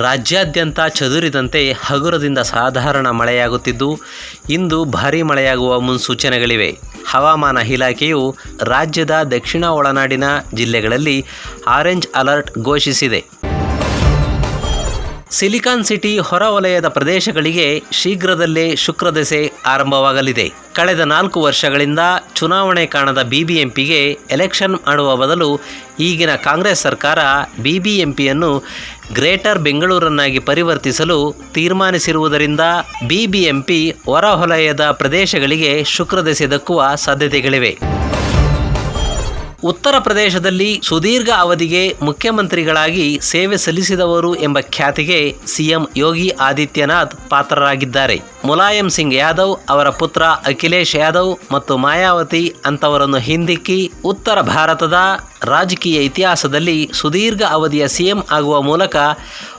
ರಾಜ್ಯಾದ್ಯಂತ ಚದುರಿದಂತೆ ಹಗುರದಿಂದ ಸಾಧಾರಣ ಮಳೆಯಾಗುತ್ತಿದ್ದು, ಇಂದು ಭಾರೀ ಮಳೆಯಾಗುವ ಮುನ್ಸೂಚನೆಗಳಿವೆ. ಹವಾಮಾನ ಇಲಾಖೆಯು ರಾಜ್ಯದ ದಕ್ಷಿಣ ಒಳನಾಡಿನ ಜಿಲ್ಲೆಗಳಲ್ಲಿ ಆರೆಂಜ್ ಅಲರ್ಟ್ ಘೋಷಿಸಿದೆ. ಸಿಲಿಕಾನ್ ಸಿಟಿ ಹೊರವಲಯದ ಪ್ರದೇಶಗಳಿಗೆ ಶೀಘ್ರದಲ್ಲೇ ಶುಕ್ರದೆಸೆ ಆರಂಭವಾಗಲಿದೆ. ಕಳೆದ ನಾಲ್ಕು ವರ್ಷಗಳಿಂದ ಚುನಾವಣೆ ಕಾಣದ ಬಿಬಿಎಂಪಿಗೆ ಎಲೆಕ್ಷನ್ ಮಾಡುವ ಬದಲು ಈಗಿನ ಕಾಂಗ್ರೆಸ್ ಸರ್ಕಾರ ಬಿಬಿಎಂಪಿಯನ್ನು ಗ್ರೇಟರ್ ಬೆಂಗಳೂರನ್ನಾಗಿ ಪರಿವರ್ತಿಸಲು ತೀರ್ಮಾನಿಸಿರುವುದರಿಂದ ಬಿಬಿಎಂಪಿ ಹೊರವಲಯದ ಪ್ರದೇಶಗಳಿಗೆ ಶುಕ್ರದೆಸೆ ದಕ್ಕುವ ಸಾಧ್ಯತೆಗಳಿವೆ. ಉತ್ತರ ಪ್ರದೇಶದಲ್ಲಿ ಸುದೀರ್ಘ ಅವಧಿಗೆ ಮುಖ್ಯಮಂತ್ರಿಗಳಾಗಿ ಸೇವೆ ಸಲ್ಲಿಸಿದವರು ಎಂಬ ಖ್ಯಾತಿಗೆ ಸಿಎಂ ಯೋಗಿ ಆದಿತ್ಯನಾಥ್ ಪಾತ್ರರಾಗಿದ್ದಾರೆ. ಮುಲಾಯಂ ಸಿಂಗ್ ಯಾದವ್ ಅವರ ಪುತ್ರ ಅಖಿಲೇಶ್ ಯಾದವ್ ಮತ್ತು ಮಾಯಾವತಿ ಅಂತವರನ್ನು ಹಿಂದಿಕ್ಕಿ ಉತ್ತರ ಭಾರತದ ರಾಜಕೀಯ ಇತಿಹಾಸದಲ್ಲಿ ಸುದೀರ್ಘ ಅವಧಿಯ ಸಿಎಂ ಆಗುವ ಮೂಲಕ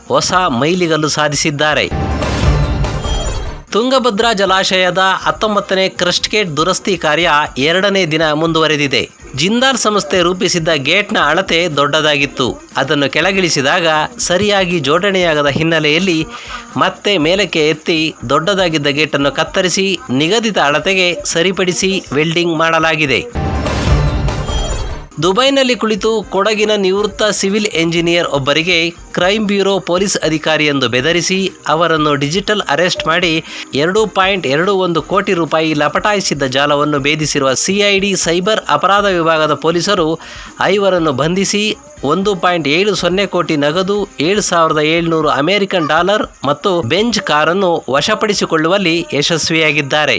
ಹೊಸ ಮೈಲಿಗಲ್ಲು ಸಾಧಿಸಿದ್ದಾರೆ. ತುಂಗಭದ್ರಾ ಜಲಾಶಯದ ಹತ್ತೊಂಬತ್ತನೇ ಕ್ರಸ್ಟ್ಗೇಟ್ ದುರಸ್ತಿ ಕಾರ್ಯ ಎರಡನೇ ದಿನ ಮುಂದುವರೆದಿದೆ. ಜಿಂದಾಲ್ ಸಂಸ್ಥೆ ರೂಪಿಸಿದ್ದ ಗೇಟ್ನ ಅಳತೆ ದೊಡ್ಡದಾಗಿತ್ತು. ಅದನ್ನು ಕೆಳಗಿಳಿಸಿದಾಗ ಸರಿಯಾಗಿ ಜೋಡಣೆಯಾಗದ ಹಿನ್ನೆಲೆಯಲ್ಲಿ ಮತ್ತೆ ಮೇಲಕ್ಕೆ ಎತ್ತಿ ದೊಡ್ಡದಾಗಿದ್ದ ಗೇಟನ್ನು ಕತ್ತರಿಸಿ ನಿಗದಿತ ಅಳತೆಗೆ ಸರಿಪಡಿಸಿ ವೆಲ್ಡಿಂಗ್ ಮಾಡಲಾಗಿದೆ. ದುಬೈನಲ್ಲಿ ಕುಳಿತು ಕೊಡಗಿನ ನಿವೃತ್ತ ಸಿವಿಲ್ ಎಂಜಿನಿಯರ್ ಒಬ್ಬರಿಗೆ ಕ್ರೈಮ್ ಬ್ಯೂರೋ ಪೊಲೀಸ್ ಅಧಿಕಾರಿ ಎಂದು ಬೆದರಿಸಿ ಅವರನ್ನು ಡಿಜಿಟಲ್ ಅರೆಸ್ಟ್ ಮಾಡಿ ಎರಡು ಪಾಯಿಂಟ್ ಎರಡು ಒಂದು ಕೋಟಿ ರೂಪಾಯಿ ಲಪಟಾಯಿಸಿದ್ದ ಜಾಲವನ್ನು ಭೇದಿಸಿರುವ ಸಿಐಡಿ ಸೈಬರ್ ಅಪರಾಧ ವಿಭಾಗದ ಪೊಲೀಸರು ಐವರನ್ನು ಬಂಧಿಸಿ ಒಂದು ಪಾಯಿಂಟ್ ಏಳು ಸೊನ್ನೆ ಕೋಟಿ ನಗದು ಏಳು ಸಾವಿರದ ಏಳುನೂರು ಅಮೆರಿಕನ್ ಡಾಲರ್ ಮತ್ತು ಬೆಂಚ್ ಕಾರನ್ನು ವಶಪಡಿಸಿಕೊಳ್ಳುವಲ್ಲಿ ಯಶಸ್ವಿಯಾಗಿದ್ದಾರೆ.